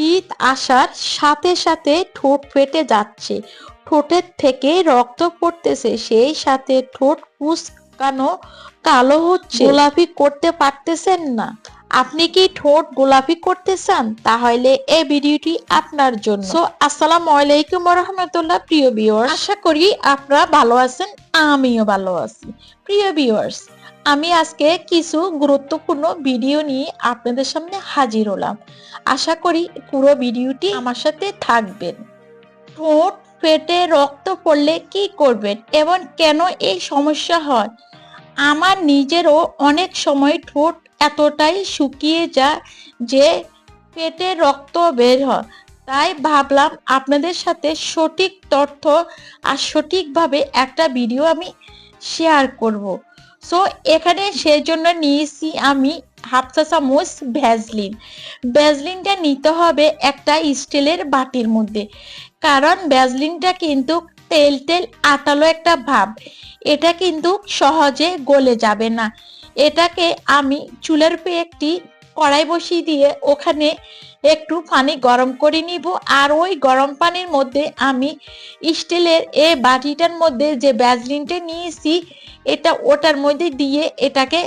শীত আসার সাথে সাথে ঠোঁট ফেটে যাচ্ছে। ঠোঁটের থেকে রক্ত পড়তেছে সেই সাথে ঠোঁট কুচকানো কালো হচ্ছে। গোলাপি করতে পারতেছেন না। আপনি কি ঠোঁট গোলাপি করতে চান? তাহলে এই ভিডিওটি আপনার জন্য। সো আসসালামু আলাইকুম রহমতুল্লাহ প্রিয় ভিউয়ার্স আশা করি আপনারা ভালো আছেন, আমিও ভালো আছি। প্রিয় ভিউয়ার্স আমি আজকে কিছু গুরুত্বপূর্ণ ভিডিও নিয়ে আপনাদের সামনে হাজির হলাম। আশা করি পুরো ভিডিওটি আমার সাথে থাকবেন। ঠোঁট, পেটে রক্ত পড়লে কি করবেন এবং কেন এই সমস্যা হয়? আমার নিজেরও অনেক সময় ঠোঁট এতটাই শুকিয়ে যায় যে পেটে রক্ত বের হয়। তাই ভাবলাম আপনাদের সাথে সঠিক তথ্য আর সঠিকভাবে একটা ভিডিও আমি শেয়ার করব। সো এখানে সেই জন্য নিয়েছি আমি হাফ চা চামচ ভ্যাজলিন। ভ্যাজলিনটা নিতে হবে একটা স্টিলের বাটির মধ্যে। কারণ ভ্যাজলিনটা কিন্তু তেল তেল আটালো একটা ভাব। এটা কিন্তু সহজে গলে যাবে না। এটাকে আমি চুলের পে একটি কড়াই বসিয়ে দিয়ে ওখানে একটু পানি গরম করে নিব আর ওই গরম পানির মধ্যে আমি স্টিলের এ বাটিটার মধ্যে যে ভ্যাজলিনটা নিয়েছি, এটা ওটার মধ্যে দিয়ে এটাকে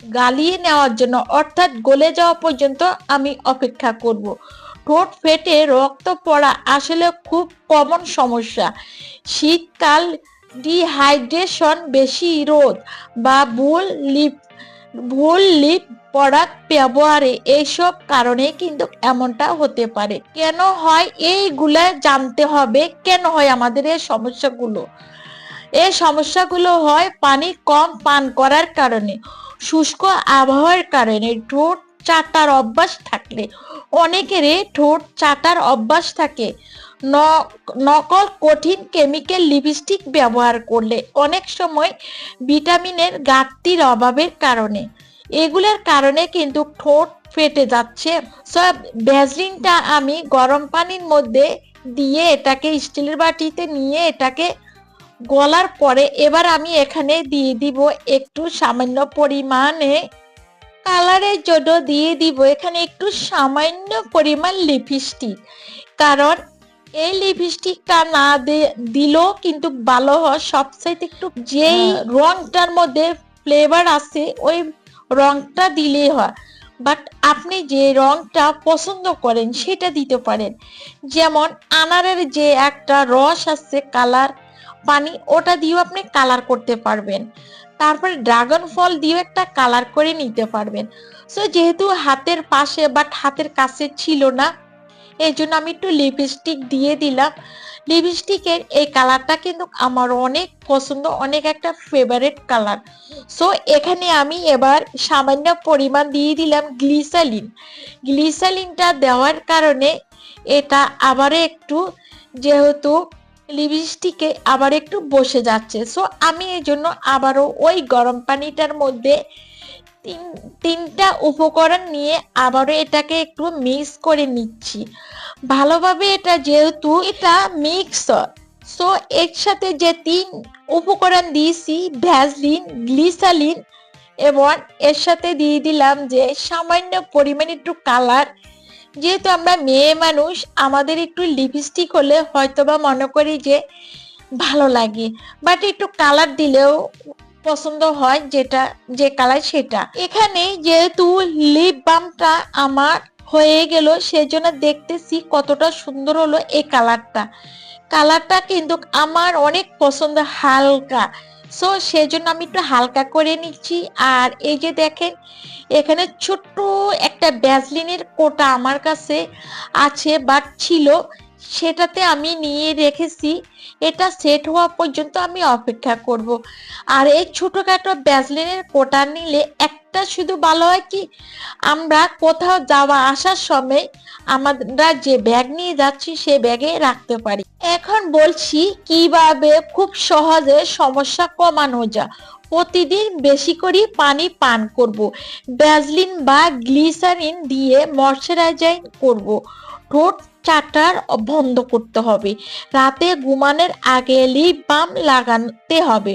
গালিয়ে নেওয়ার জন্য, অর্থাৎ গলে যাওয়া পর্যন্ত আমি অপেক্ষা করব। ঠোঁট ফেটে রক্ত পড়া আসলে খুব কমন সমস্যা শীতকাল ডিহাইড্রেশন বেশি রোদ বা বুল লিপ ভুল লিপ প্রোডাক্ট ব্যবহারে এইসব কারণে কিন্তু এমনটা হতে পারে। কেন হয়? এইগুলা জানতে হবে। কেন হয় আমাদের এই সমস্যাগুলো? এই সমস্যাগুলো হয় পানি কম পান করার কারণে, শুষ্ক আবহাওয়ার কারণে ঠোঁট চাটার অভ্যাস থাকলে। অনেকেরই ঠোঁট চাটার অভ্যাস থাকে। নকল কঠিন কেমিক্যাল লিপস্টিক ব্যবহার করলে অনেক সময় ভিটামিনের ঘাটতির অভাবের কারণে। এগুলোর কারণে কিন্তু ঠোঁট ফেটে যাচ্ছে। সব ভ্যাজলিনটা আমি গরম পানির মধ্যে দিয়ে এটাকে স্টিলের বাটিতে নিয়ে এটাকে গলার পরে এবার আমি এখানে দিয়ে দিব একটু সামান্য পরিমাণে কালারের জন্য দিয়ে দিব। এখানে একটু সামান্য পরিমাণ লিপস্টিক কারণ এই লিপস্টিকটা না দিলেও কিন্তু ভালো হয়। সবচাইতে একটু যেই রংটার মধ্যে ফ্লেভার আছে ওই রংটা দিলেই হয়। বাট আপনি যে রংটা পছন্দ করেন সেটা দিতে পারেন। যেমন আনারের যে একটা রস আছে কালার পানি ওটা দিয়েও আপনি কালার করতে পারবেন। তারপরে ড্রাগন ফল দিয়েও একটা কালার করে নিতে পারবেন। সো যেহেতু হাতের পাশে বাট হাতের কাছে ছিল না এই জন্য আমি একটু লিপস্টিক দিয়ে দিলাম। লিপস্টিকের এই কালারটা কিন্তু আমার অনেক পছন্দ, অনেক একটা ফেভারেট কালার সো এখানে আমি এবার সামান্য পরিমাণ দিয়ে দিলাম গ্লিসালিন গ্লিসালিনটা দেওয়ার কারণে এটা আবার একটু যেহেতু লিপস্টিকে আবার একটু বসে যাচ্ছে। সো আমি এই জন্য আবারও ওই গরম পানিটার মধ্যে তিন, তিনটা উপকরণ নিয়ে আবারও এটাকে একটু মিক্স করে নিচ্ছি। ভালোভাবে এটা যেহেতু এটা মিক্স সো এর সাথে যে তিন উপকরণ দিয়েছি ভ্যাসলিন গ্লিসালিন এবং এর সাথে দিয়ে দিলাম যে সামান্য পরিমাণ একটু কালার যেহেতু আমরা মেয়ে মানুষ, আমাদের একটু লিপস্টিক হলে হয়তোবা মনে করি যে ভালো লাগে। বাট একটু কালার দিলেও পছন্দ হয় যেটা, যে কালার সেটা। এখানে যেহেতু লিপ বামটা আমার হয়ে গেল, সেজন্য দেখতেছি কতটা সুন্দর হলো এই কালারটা। কালারটা কিন্তু আমার অনেক পছন্দ, হালকা। সো সেজন্য আমি একটু হালকা করে নিচ্ছি। আর এই যে দেখেন, এখানে ছোট্ট একটা ব্যাজলিনের কোটা আমার কাছে আছে বাট ছিল। সেটাতে আমি নিয়ে রেখেছি। এটা সেট হওয়া পর্যন্ত আমি অপেক্ষা করব। আর এই ছোটোখাটো ব্যাজলিনের কোটা নিলে একটা শুধু ভালো হয় কি? আমরা কোথাও যাওয়া আসার সময় আমরা যে ব্যাগ নিয়ে যাচ্ছি সে ব্যাগে রাখতে পারি। এখন বলছি কীভাবে খুব সহজে সমস্যা কমানো যায়। প্রতিদিন বেশি করে পানি পান করব। ব্যাজলিন বা গ্লিসারিন দিয়ে ময়শ্চারাইজার করব। ঠোঁট চাটার বন্ধ করতে হবে। রাতে ঘুমানোর আগে লিপ বাম লাগাতে হবে।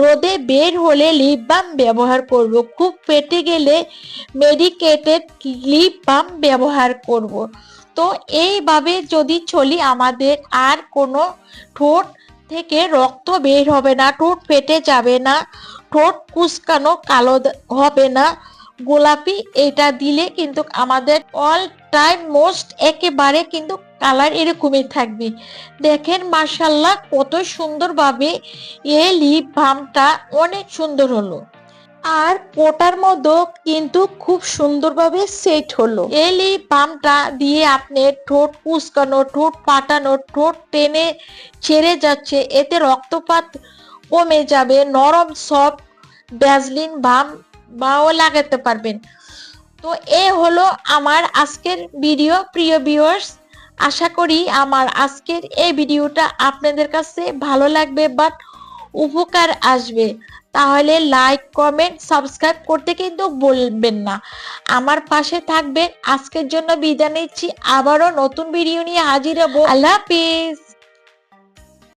রোদে বের হলে লিপ বাম ব্যবহার করব। খুব পেটে গেলে মেডিকেটেড লিপ বাম ব্যবহার করব। তো এইভাবে যদি চলি, আমাদের আর কোনো ঠোঁট থেকে রক্ত বের হবে না, ঠোঁট ফেটে যাবে না, ঠোঁট কুচকানো কালো হবে না। গোলাপি এটা দিলে কিন্তু আমাদের অল টাইম মোস্ট একেবারে কিন্তু কালার এরকমই থাকবে। দেখেন মার্শাল্লাহ কত সুন্দরভাবে এই লিপ বামটা অনেক সুন্দর হলো। আর কোটার মধ্যে কিন্তু খুব সুন্দরভাবে সেট হলো। এই লিপ বামটা দিয়ে আপনি ঠোঁট কুচকানো ঠোঁট পাটানো, ঠোঁট টেনে ছেড়ে যাচ্ছে, এতে রক্তপাত কমে যাবে, নরম সফট ব্যাজলিন বাম বাও লাগাতে পারবেন। তো এ হলো আমার আজকের ভিডিও, প্রিয় ভিউয়ার্স আশা করি আমার আজকের এই ভিডিওটা আপনাদের কাছে ভালো লাগবে বাট উপকার আসবে। তাহলে লাইক কমেন্ট সাবস্ক্রাইব করতে কিন্তু বলবেন না। আমার পাশে থাকবেন। আজকের জন্য বিদায় নিচ্ছি। আবারও নতুন ভিডিও নিয়ে হাজির হব। আল্লাহ হাফিজ।